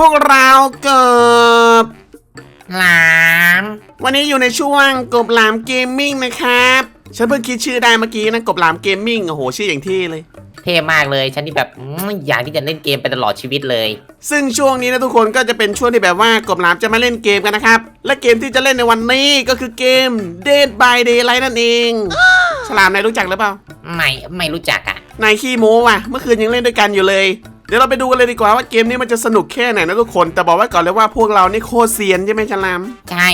พวกเราเกิบหลาม วันนี้อยู่ในช่วงกบหลามเกมมิ่งนะครับ ฉันเพิ่งคิดชื่อได้เมื่อกี้นะกบหลามเกมมิ่งโอ้โหชื่ออย่างที่เลย เท่มากเลย ฉันนี่แบบอืมอยากที่จะเล่นเกมไปตลอดชีวิตเลย ซึ่งช่วงนี้นะทุกคนก็จะเป็นช่วงที่แบบว่ากบหลามจะมาเล่นเกมกันนะครับ และเกมที่จะเล่นในวันนี้ก็คือเกม Dead by Daylight นั่นเอง ฉลามนายรู้จักหรือเปล่าไม่ไม่รู้จักอะนายขี้โม้ว่ะเมื่อคืนยังเล่นด้วยกันอยู่เลยเดี๋ยวเราไปดูกันเลยดีกว่าว่าเกมนี้มันจะสนุกแค่ไหนนะทุกคน แต่บอกไว้ก่อนเลยว่าพวกเรานี่โคตรเซียนใช่ไหมฉลามใช่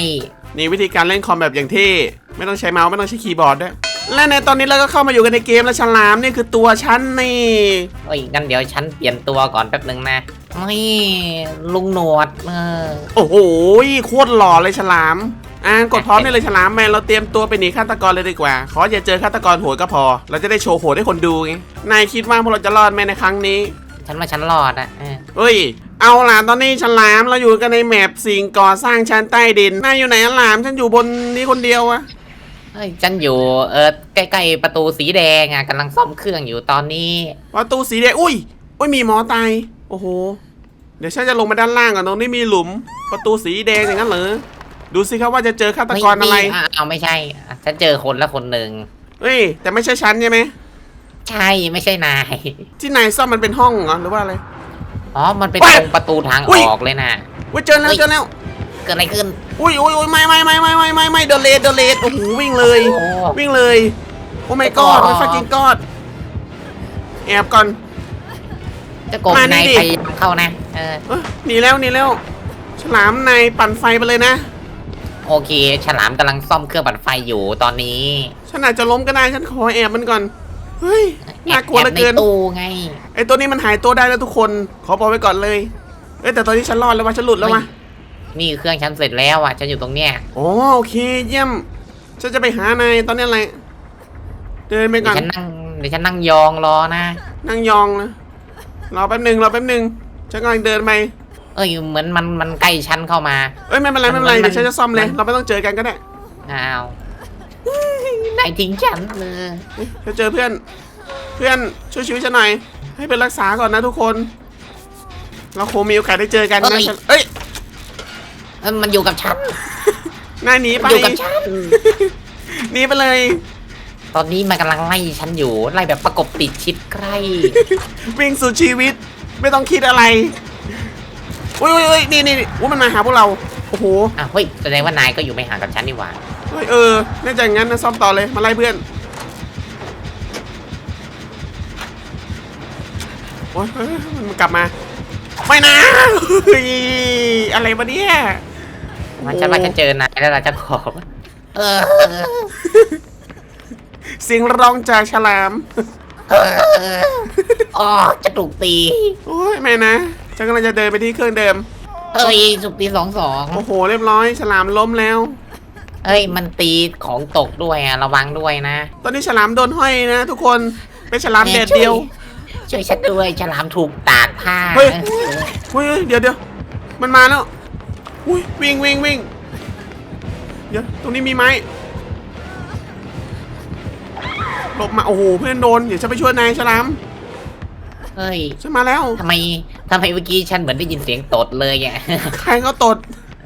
นี่วิธีการเล่นคอมแบบอย่างที่ไม่ต้องใช้เมาส์ไม่ต้องใช้คีย์บอร์ดด้วยและในตอนนี้เราก็เข้ามาอยู่กันในเกมแล้วฉลามนี่คือตัวฉันนี่เอ้ยงั้นเดี๋ยวฉันเปลี่ยนตัวก่อนแป๊บนึงนะนี่ลุงหนวดเออโอ้โหโคตรหล่อเลยฉลามอ่ากดพร้อมได้เลยฉลามแมนเราเตรียมตัวไปหนีฆาตกรเลยดีกว่าขออย่าเจอฆาตกรโหดก็พอ เราจะได้โชว์โหดให้คนดูไงนายคิดว่าพวกเราจะรอดไหมในครั้งนี้ ฉันว่าฉันรอดอะเออเฮ้ย เอาล่ะตอนนี้ฉลามเราอยู่กันในแมปสิ่งก่อสร้างชั้นใต้ดินนายอยู่ไหนอะหลามฉันอยู่บนนี้คนเดียวอะเฮ้ยฉันอยู่เออใกล้ๆประตูสีแดงอะกำลังซ่อมเครื่องอยู่ตอนนี้ ประตูสีแดงอุ้ยอุ้ยมีหมอตายโอ้โห เดี๋ยวฉันจะลงมาด้านล่างก่อนตรงนี้มีหลุม ประตูสีแดงอย่างนั้นเหรอดูสิครับว่าจะเจอฆาตกรอะไรม่เอาไม่ใช่อะฉันเจอคนละคนหนึ่งเฮ้ยแต่ไม่ใช่ฉันใช่ไหม ใช่ไม่ใช่นาย ที่นายซ่อมมันเป็นห้องเหรอหรือว่าอะไร อ๋อ มันเป็นเฮ้ยตรงประตูทางอุ้ยออกเลยนะอุ้ยเจอแล้วเฮ้ยเจอแล้ว เกิดอะไรขึ้น อุ้ยอุ้ยอุ้ยไม่ไม่ไม่ไม่ไม่ไม่ไม่เดเลดเดเลดโอ้โหวิ่งเลยโอ้วิ่งเลย โอ้ไม่กอดอ๋อไม่ฟักินกอดแอบก่อนเจะกบมานี่นายดิพยายามเข้านะเออเอ้ยหนีแล้วหนีแล้ว ฉลามนายปั่นไฟไปเลยนะ โอเค ฉลามกำลังซ่อมเครื่องปั่นไฟอยู่ตอนนี้ ฉันอาจจะล้มก็ได้ฉันขอแอบมันก่อน เฮ้ยน่ากลัวเหลือแอบในเกินตู้ไง ไอตัวนี้มันหายตัวได้แล้วทุกคน ขอบอกไว้ก่อนเลย เอ้ยแต่ตอนนี้ฉันรอดแล้ววะฉันหลุดแล้ววะนี่เครื่องฉันเสร็จแล้วอะ ฉันอยู่ตรงเนี้ยอ๋อโอเค เยี่ยม ฉันจะไปหานายตอนนี้อะไร เดินไปเดี๋ก่ยอนวฉันนั่งเดี๋ยวฉันนั่งยองรอนะ นั่งยองนะ รอแป๊บหนึ่งรอแป๊บหนึ่งฉันกำลังเดินไป เอ้ยเหมือนมันมันใกล้ฉันเข้ามา เอ้ยไม่เป็นไรไม่เป็นไรมันเดี๋ยวฉันจะซ่อมเลยมันเราไม่ต้องเจอกันก็ได้ อ้าว นายทิ้งฉันเลยจะเจอเพื่อน เพื่อนช่วยชีวิตฉันหน่อย ให้เป็นรักษาก่อนนะทุกคน เราคงมีโอกาสได้เจอกันนะฉันเอ้ยเอ้ย มันอยู่กับฉันนายหนีไปอยู่กับฉันหนีไปเลย ตอนนี้มันกำลังไล่ฉันอยู่ ไล่แบบประกบติดชิดใกล้ วิ่งสู่ชีวิต ไม่ต้องคิดอะไรอุ้ยอุ้ยอุ้ยนี่นี่นี่ว่ามันมาหาพวกเรา โอ้โห อะเฮ้ย แสดงว่านายก็อยู่ไม่ห่างกับฉันนี่หว่า เฮ้ยเออน่าจะอย่างนั้นนะซ่อมต่อเลย มาไล่เพื่อน โอ้ยเฮ้ยมันกลับมา ไม่นะเฮ้ยอะไรวะเนี่ยมันฉันว่าฉันเจอนายแล้วล่ะเจ้าของเออเสียงร้องจากฉลามเอออ๋อจะถูกตี โอ้ยไม่นะ ฉันกำลังจะเดินไปที่เครื่องเดิม เอ้ยสุกตีสองสอง โอ้โห เรียบร้อย ฉลามล้มแล้ว เอ้ย มันตีของตกด้วยอะระวังด้วยนะ ตอนนี้ฉลามโดนห้อยนะทุกคนเป็นฉลามแดดเดียวช่วยช่วยฉันด้วยฉลามถูกตากผ้าเฮ้ยเฮ้ยเฮ้ยเดี๋ยวเดี๋ยวมันมาแล้วอุ้ยวิ่งวิ่งวิ่งเดี๋ยวตรงนี้มีไม้หลบมาโอ้โหเพื่อนโดนเดี๋ยวฉันไปช่วยนายฉลามเฮ้ยฉันมาแล้วทำไมทำไมเมื่อกี้ฉันเหมือนได้ยินเสียงตดเลยอะใครก็ตด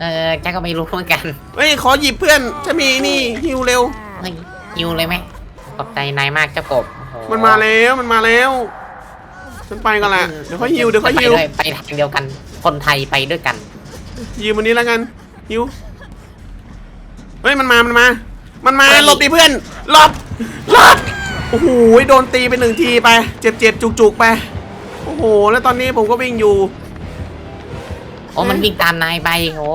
เออฉันก็ไม่รู้เหมือนกันเฮ้ยขอหยิบเพื่อนฉันมีนี่ฮิวเร็ว เฮ้ยยิวเลยไหมขอบใจนายมากเจ้ากบโอ้โหมันมาแล้วมันมาแล้ว ฉันไปก่อนละเดี๋ยวค่อยฮิวเดี๋ยวค่อยไปฮิวด้วยไปทางเดียวกัน คนไทยไปด้วยกัน ฮิววันนี้แล้วกันฮิวเฮ้ยมันมามันมา มันมาเฮ้ยหลบดิเพื่อนหลบหลบโอ้โหโดนตีไปหนึ่งทีไป เจ็บเจ็บจุกจุกๆไป โอ้โห แล้วตอนนี้ผมก็วิ่งอยู่ โอ้มันวิ่งตามนายไปโอ้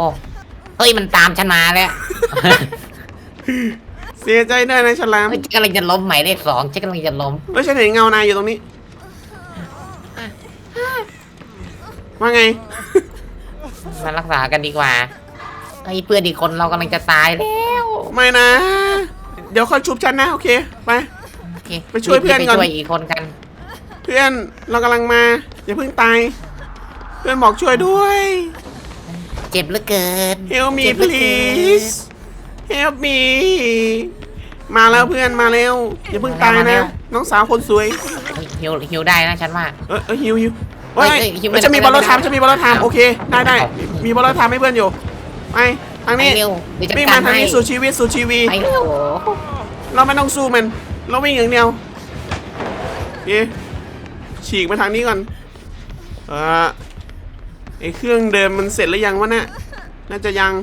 เฮ้ยมันตามฉันมาแล้วเสียใจด้วยนะฉลามเฮ้ยฉันกำลังจะล้มหมายเลขสองฉันกำลังจะล้มเฮ้ยฉันเห็นเงานายอยู่ตรงนี้ ว่าไง มารักษากันดีกว่าไอ้ยเพื่อนอีกคนเรากำลังจะตายแล้วไม่นะ เดี๋ยวค่อยชุบฉันนะ โอเค ไป โอเคไปช่วยเพื่อนก่อน ไปช่วยอีกคนกัน เพื่อนเรากำลังมา อย่าเพิ่งตาย เพื่อนบอกช่วยด้วยเจ็บเหลือเกิน Help me เจ็บเหลือเกิน please Help me มาแล้วเพื่อนมาแล้วอย่าเพิ่งตายมาแล้นะ ว น้องสาวคนสวย เฮ้ยฮิวฮิวได้นะฉันว่า เออเออฮิวฮิวเฮ้ยเฮ้ยคิวไม่ฉันมีได้บอลรถไม่ได้ทำฉันมีบอลรถทำโอเคได้ได้มีบอลรถทำให้เพื่อนอยู่ไปทางไปนี้เร็วเดี๋ยวจัดวิ่งกามาทางรให้ นี้สู่ชีวิตสู่ชีวี ไปเร็วเราไม่ต้องสู้มัน เราวิ่งอย่างเดียวโอเคฉีกมาทางนี้ก่อนเออ ไอเครื่องเดิมมันเสร็จหรือยังวะเนี่ยน่าจะยัง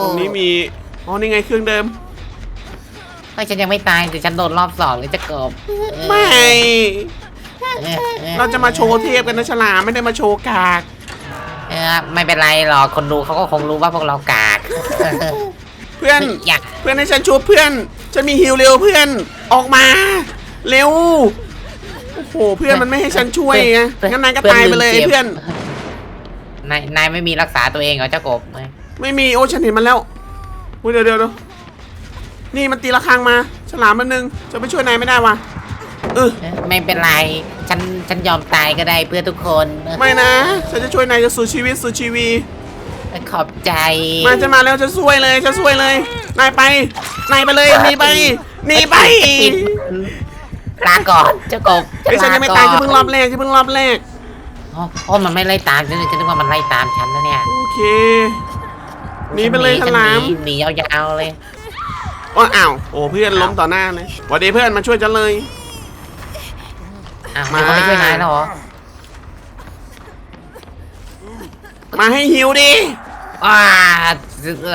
ตรงนี้มีอ๋อนี่ไงเครื่องเดิมเฮ้ยฉันยังไม่ตายแต่ฉันโดนรอบสองเลยจะกบไม่เออเออเราจะมาโชว์เทพกันนะฉลามไม่ได้มาโชว์กากเออไม่เป็นไรหรอกคนดูเขาก็คงรู้ว่าพวกเรากาก เพื่อนอยากเพื่อนให้ฉันชูเพื่อนฉันมีฮิวเร็วเพื่อนออกมา เร็ว โอ้โหเพื่อนมันไม่ให้ฉันช่วยไงงั้นนายก็ตายไปเลยไอ้เพื่อน นายนายไม่มีรักษาตัวเองเหรอเจ้ากบไม่มีโอ้ฉันเห็นมันแล้วอุ๊ยเดี๋ยวเดี๋ยวเดี๋ยวนี่มันตีระฆังมา ฉลามมันหนึงจะไปช่วยนายไม่ได้วะเออเออไม่เป็นไร ฉันฉันยอมตายก็ได้เพื่อทุกคน ไม่นะ ฉันจะช่วยนายจะสู่ชีวิตสู่ชีวีขอบใจ มาจะมาแล้วจะช่วยเลยจะช่วยเลย นายไป นายไปเลยหนีไปหนีไป ลาก่อนเจ้ากบไอ้ยฉันยังไม่ตายจะเพิ่งรอบแรกจะเพิ่งรอบแรก อ๋ออ๋อมันไม่ไล่ตามฉันเลยฉันนึกว่ามันไล่ตามฉันนะเนี่ยโอเค หนีไปเลยฉฉันลามหนีหนียาวๆเลยว่าอ้าวโอ้เพื่อนล้มต่อหน้าเลยสวัสดีเพื่อนมาช่วยฉันเลย อ้าวมา เขาไม่ช่วยนายแล้วเหรอมาให้ฮิวดิว้า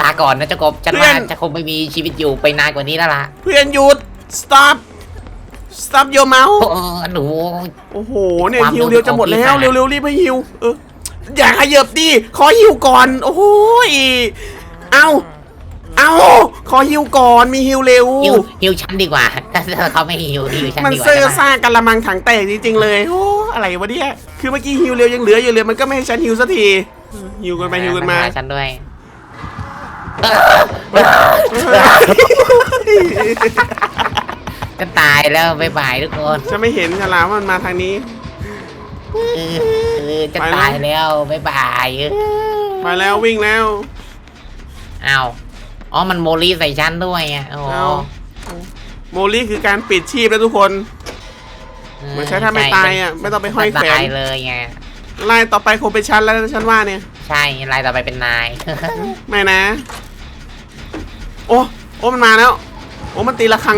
ลาก่อนนะเจ้ากบฉันเพื่ว่าอน จะคงไม่มีชีวิตอยู่ไปนานกว่านี้แล้วล่ะเพื่อนหยุด stop stop your mouth โอ้หนูโอ้โหเนี่ยความฮิวเดียวจะหมดแล้วรู้สึกของปีศาจเร็วๆรีบให้ฮิวเอออย่าขยับดิขอฮิวก่อนโอ้โหยเอาเอาขอฮิวก่อนมีฮิวเร็วฮิวฮิวฉันดีกว่าถ้าเขาไม่ฮิวฮิวฉันมันดีกว่าเซ่อใช่ไหมซ่ากะละมังถังแตกจริงๆเลยโอ้อะไรวะเนี่ยคือเมื่อกี้ฮิวเร็วยังเหลืออยู่เลยมันก็ไม่ให้ฉันฮิวสักทีฮิวกันไปฮิวกันมาหฉันด้วย ก็ตายแล้วบ๊ายบายทุกคนจะไม่เห็นฉลามว่ามันมาทางนี้ เออจะไปแล้วตายแล้วบ๊ายบายเออมาแล้ววิ่งแล้ว อ้าวอ๋อมันโมลีใส่ฉันด้วยอะโอ้เอาโมลี่คือการปิดชีพแล้วทุกคน เหมือนใช้ถ้าไม่ตายอะไม่ต้องไปห้อยแขวนตายเลยไงไล่ต่อไปคงเป็นชั้นแล้วนะฉันว่าเนี่ย ใช่ลายต่อไปเป็นนาย ไม่นะ โอ้โอ้มันมาแล้ว โอ้มันตีระฆัง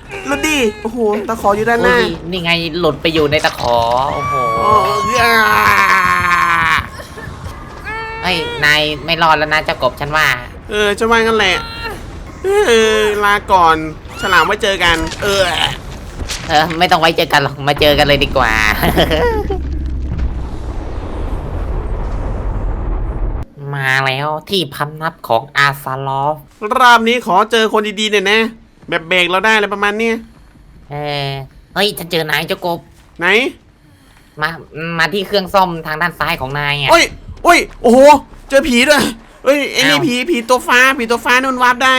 ดดิโอ้โหตะขออยู่ด้านหน้าอุ้ยนี่ไงหลุดไปอยู่ในตะขอ โอ้โหโอ้ยาเฮ้ยนายไม่รอดแล้วนะเจ้ากบฉันว่า เออจะว่างั้นแหละเออลาก่อนฉลามไว้เจอกัน เออเออ ไม่ต้องไว้เจอกันหรอกมาเจอกันเลยดีกว่า มาแล้วที่พำนับของอาซาลอฟรอบนี้ขอเจอคนดีๆหน่อยนะ แบบเบรกเราได้อะไรประมาณเนี้ยเออเฮ้ยฉันเจอนายเจ้ากบ ไหนมา มาที่เครื่องซ่อมทางด้านซ้ายของนายอะ โอ้ยโอ้ยโอ้โห เจอผีด้วยเอ้ยไอ้นี่อ้าว ผีผีตัวฟ้าผีตัวฟ้านุ่นวาร์ปได้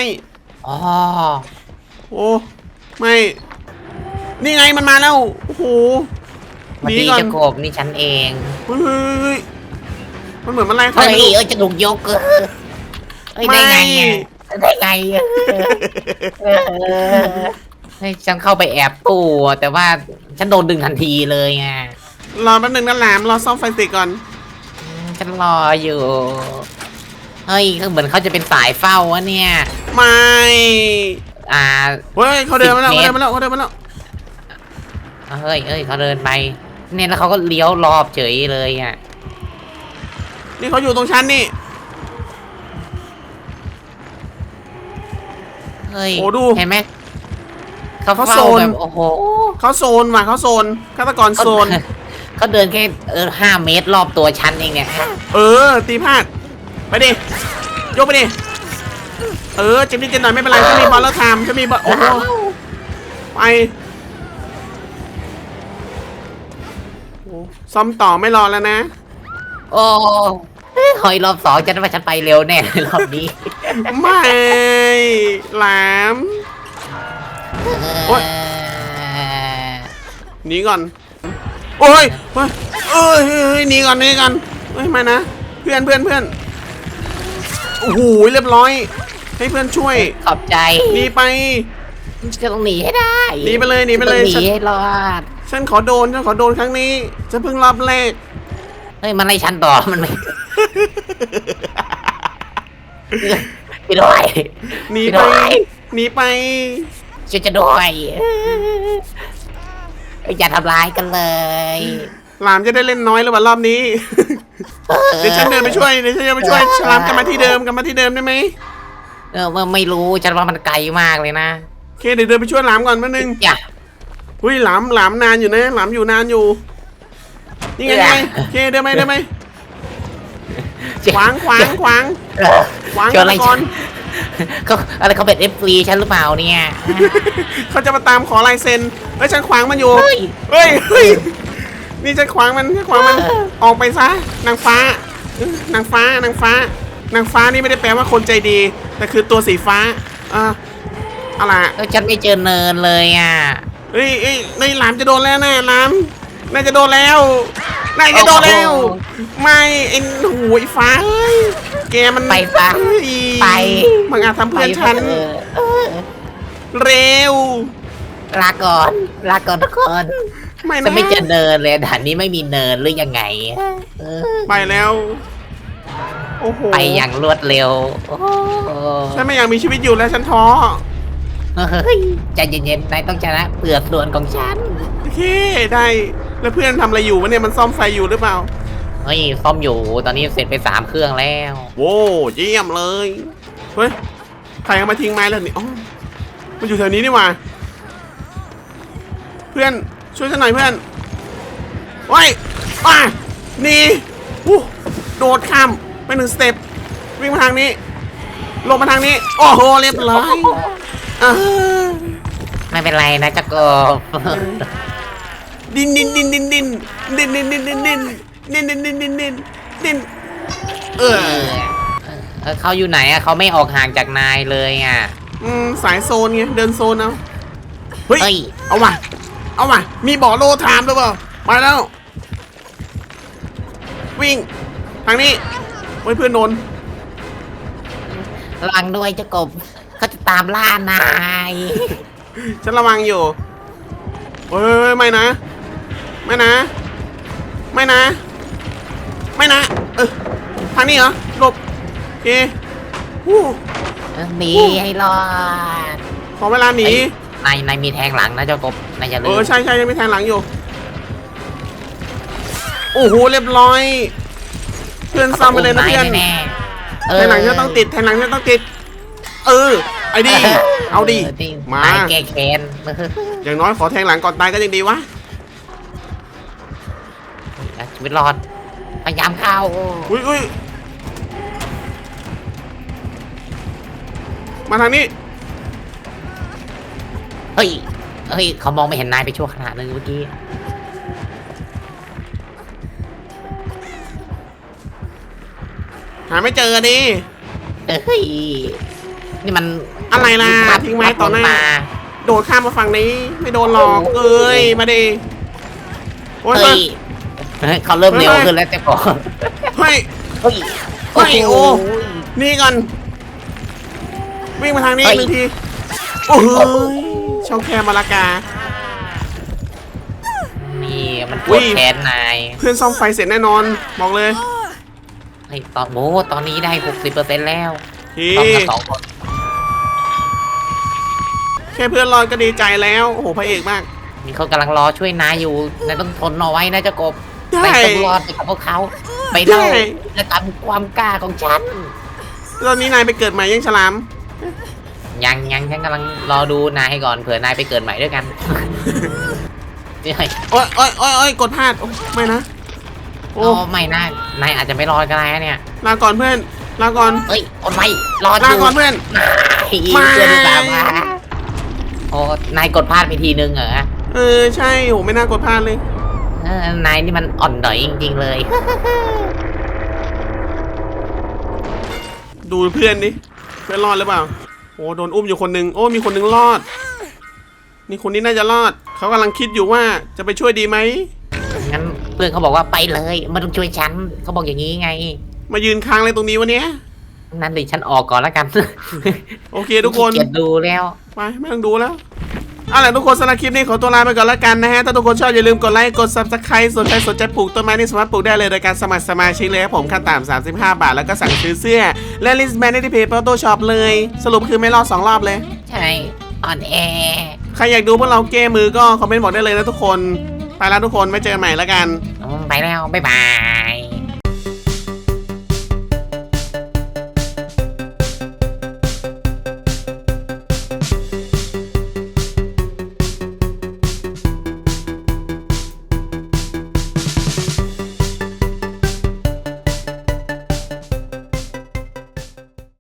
อ๋อ โอ้ไม่ นี่ไงมันมาแล้วโอ้โหมาหนีดีก่อนเจ้ากบนี่ฉันเองเฮ้ยเฮ้ยเฮ้ยมันเหมือนมันไล่ใครเฮ้ยไม่รู้ เอ้ยจะถูกยกเออเฮ้ยได้ไงอะ ได้ไงอะเออเฮ้ยฉันเข้าไปแอบตู้อะแต่ว่าฉันโดนดึงทันทีเลยไงรอแป๊บนึงนะหลามรอซ่อมไฟติดก่อน อืมฉันรออยู่ เฮ้ยคือเหมือนเขาจะเป็นสายเฝ้าวะเนี่ย ไม่อ่า เฮ้ยเขาเดินมาแล้วสิเขาบเมเดิตรนมาแล้วเขาเดินมาแล้วเฮ้ยเอ้ยเขาเดินไป เนี่ยแล้วเขาก็เลี้ยวรอบเฉยเลยอะ นี่เขาอยู่ตรงชั้นนี่ เฮ้ยโอ้ดู เห็นไหมเขาเขาเฝ้าโซนแบบโอ้โหเขาโซนว่ะเขาโซนฆาตกรโซน เขาเดินแค่เออห้าเมตรรอบตัวฉันเองเนี่ยเออ ตีพลาดไปดิยกไปดิเออเจ็บนิดเจ็บหน่อยไม่เป็นไรฉันมีบอลแล้วทำฉันมีบอลโอ้โหไปโอ้ซ่อมต่อไม่รอแล้วนะ โอ้ หอยรอบสองฉันว่าฉันไปเร็วแน่รอบนี้ ไม่หลาม โอ๊ย หนีก่อน โอ้ยเฮ้ยเอ้ยเฮ้ยเฮ้ยหนีก่อนหนีก่อนเฮ้ยไม่นะ เพื่อนเพื่อนเพื่อนโอ้โหเรียบร้อย ให้เพื่อนช่วยขอบใจหนีไป จะต้องหนีให้ได้หนีไปเลยหนีไปเลย ฉันต้องหนีให้รอด ฉันขอโดนฉันขอโดนครั้งนี้ฉันเพิ่งรอบแรก เฮ้ยมันไล่ฉันต่อมันไม่ ไปด้วยหนีไปไปด้วยหนีไปช่วยจะด้วยอย่าทำร้ายกันเลยหลามจะได้เล่นน้อยหรือเปล่ารอบนี้ เดี๋ยวฉันเดินไปช่วยเดี๋ยวฉันจะไปช่วยฉลามกลับมาที่เดิมกลับมาที่เดิมได้ไหมเออว่าไม่รู้ฉันว่ามันไกลมากเลยนะโอเคเดี๋ยวเดินไปช่วยหลามก่อนแป๊บนึงอย่าอุ้ยหลามหลามนานอยู่นะหลามอยู่นานอยู่ นี่ไงเอื้นี่อไงโอเคเดินไหมเดินไหมขวางขวางขวางเออขวางเจออะไรก่ฉัอนนเขาอะไรเขาเป็นเอฟซีฉันหรือเปล่าเนี่ยเขาจะมาตามขอลายเซ็นเฮ้ยฉันขวางมันอยู่เฮ้ยเฮ้ยเฮ้ยนี่ฉันขวางมันฉันขวางมันเออออกไปซะนางฟ้าเอ้ยนางฟ้านางฟ้านางฟ้านี่ไม่ได้แปลว่าคนใจดี แต่คือตัวสีฟ้าอะเอาล่ะเออฉันไม่เจอเนินเลยอะเฮ้ยเฮ้ยในหลามจะโดนแล้วนะหลามน่าจะโดนแล้ว น่าจะโดนแล้วโอ้โหไม่เอ็นหูไอ้ฟ้าเอ้ยแกมันไปซะเฮ้ยไปมึงอาจทำเพื่อนฉันเออเออเร็วลาก่อนลาก่อนทุกคนไม่จะนะไม่เจอเนินเลยด่านนี้ไม่มีเนินหรือยังไงเออไปแล้วโอ้โหไปอย่างรวดเร็วโอ้โหฉันไม่อยากมีชีวิตอยู่แล้วฉันท้อเฮ้ยใจเย็นๆนายต้องชนะเปลือกส่วนของฉันโอเคได้ แล้วเพื่อนทำอะไรอยู่วะเนี่ยมันซ่อมไฟอยู่หรือเปล่าเฮ้ยซ่อมอยู่ตอนนี้เสร็จไปสามเครื่องแล้วโว้เยี่ยมเลยเฮ้ยใครเอามาทิ้งไม้แล้วนี่อ๋อมันอยู่แถวนี้นี่หว่าเพื่อนช่วยฉันหน่อยเพื่อนว้ายอะนี่อู้โดดข้ามไปหนึ่งสเต็ปวิ่งมาทางนี้ ลงมาทางนี้ โอ้โหเรียบร้อยอ่าไม่เป็นไรนะจักรบ ดินดินดินดินดินดินดินดินดินดินดินดินดินดินดินดินเออเออเขาอยู่ไหนอะเขาไม่ออกห่างจากนายเลยอะอืมสายโซนไงเดินโซนเอาเฮ้ยเฮ้ยเอาว่ะเอาว่ะมีบ่อโลถามหรือเปล่าไปแล้ว วิ่งทางนี้ไว้ยเพื่อนนนท์ระวังด้วยจักบเขาจะตามล่านาย ฉันระวังอยู่เฮ้ยไม่นะ ไม่นะ ไม่นะ ไม่นะ เออทางนี้เหรอหลบโอเคฮู้หนีให้รอดขอเวลาหนี นายนายมีแทงหลังนะเจ้ากบนายอย่าลืเอมอใช่ใช่ยังมีแทงหลังอยู่ โอ้โหเรียบร้อย เพื่อนซ้ำไปเลยนะเพื่อน แน่ๆเอแทองหลังจะต้องติดแทงหลังจะต้องติด เออ ไอ้ดิเอาดิมา นายแก้แค้น อย่างน้อยขอแทงหลังก่อนตายก็ยังดีวะชี วิตรอดพยายามเข้าอุ้ยอุ้ยมาทางนี้เฮ้ยเฮ้ยเขามองไม่เห็นนายไปชั่วขณะนึงเมื่อกี้หาไม่เจอดิ เฮ้ยนี่มันอะไรล่ะทิ้งไม้ต่อหน้าโดดข้ามมาฝั่งนี้ ไม่โดนหรอกเอ้ยมาดิโอ้ยเฮ้ยเฮ้ยเขาเริ่มเร็วขึ้นแล้วเจ้าก่อนเฮ้ยเฮ้ยเฮ้ยโอ้นี่ก่อนวิ่งมาทางนี้หนึ่งทีโอ้ยช่องแคบมาละกา นี่มันปอุ้วยดแขนนาย เพื่อนซ่อมไฟเสร็จแน่นอนบอกเลยเฮ้ยตอนโอ้ตอนนี้ได้หกสิบเปอร์เซ็นต์แล้วทีต้องกันสองคนแค่เพื่อนรอดก็ดีใจแล้ว โอ้โหพระเอกมากนี่เขากำลังรอช่วยนายอยู่นายต้องทนเอาไว้นะเจ้ากบ ได้นายต้องรอดไปกับพวกเขาไปเล่าได้และตามความกล้าของฉันตอนนี้นายไปเกิดใหม่ยังฉลาม ยังยังฉันกำลังรอดูนายก่อนเผื่อนายไปเกิดใหม่ด้วยกันนี่โอ้ยโอ้ยโอ้ยโอ้ยกดพลาดโอ้ไม่นะโอ้โอ้ไม่นะนายอาจจะไม่รอดก็ได้นะเนี่ยลาก่อนเพื่อนลาก่อนเอ้ยอดไว้รอดอลายู่ก่อนเพื่อนอีไม่เกินตามมาโอ้นายกดพลาดไปทีนึงเหรอเออใช่โหไม่น่ากดพลาดเลย เออนายนี่มันอ่อนดอยจริง ๆ เลย ดูเพื่อนดิเพื่อนรอดหรือเปล่าโอ้โดนอุ้มอยู่คนหนึ่งโอ้มีคนหนึ่งรอด นี่คนนี้น่าจะรอด เขากำลังคิดอยู่ว่าจะไปช่วยดีไหมงั้นเพื่อนเขาบอกว่าไปเลยไมาต้องช่วยฉันเขาบอกอย่างนี้ไง มายืนค้างอะไรตรงนี้วะเนี้ยนั่นดิฉันออกก่อนแล้วกัน โอเคทุกคนขี้เกียจดูแล้วไปไม่ต้องดูแล้ว เอาล่ะทุกคนสำหรับคลิปนี้ขอตัวลาไปก่อนแล้วกันนะฮะ ถ้าทุกคนชอบอย่าลืมกดไลค์ กด subscribe สนใจสนใจปลูกต้นไม้นี่สามารถปลูกได้เลยโดยการสมัครสมาชิกเลยครับผมขั้นต่ำ35 บาท แล้วก็สั่งซื้อเสื้อ และลิสต์แมนได้ที่เพจโต้ช็อปเลย สรุปคือไม่รอดสองรอบเลย ใช่อ่อนแอ ใครอยากดูพวกเราแก้มือก็คอมเมนต์บอกได้เลยนะทุกคน ไปแล้วทุกคนไว้เจอกันใหม่แล้วกันอืมไปแล้ว บ๊ายบาย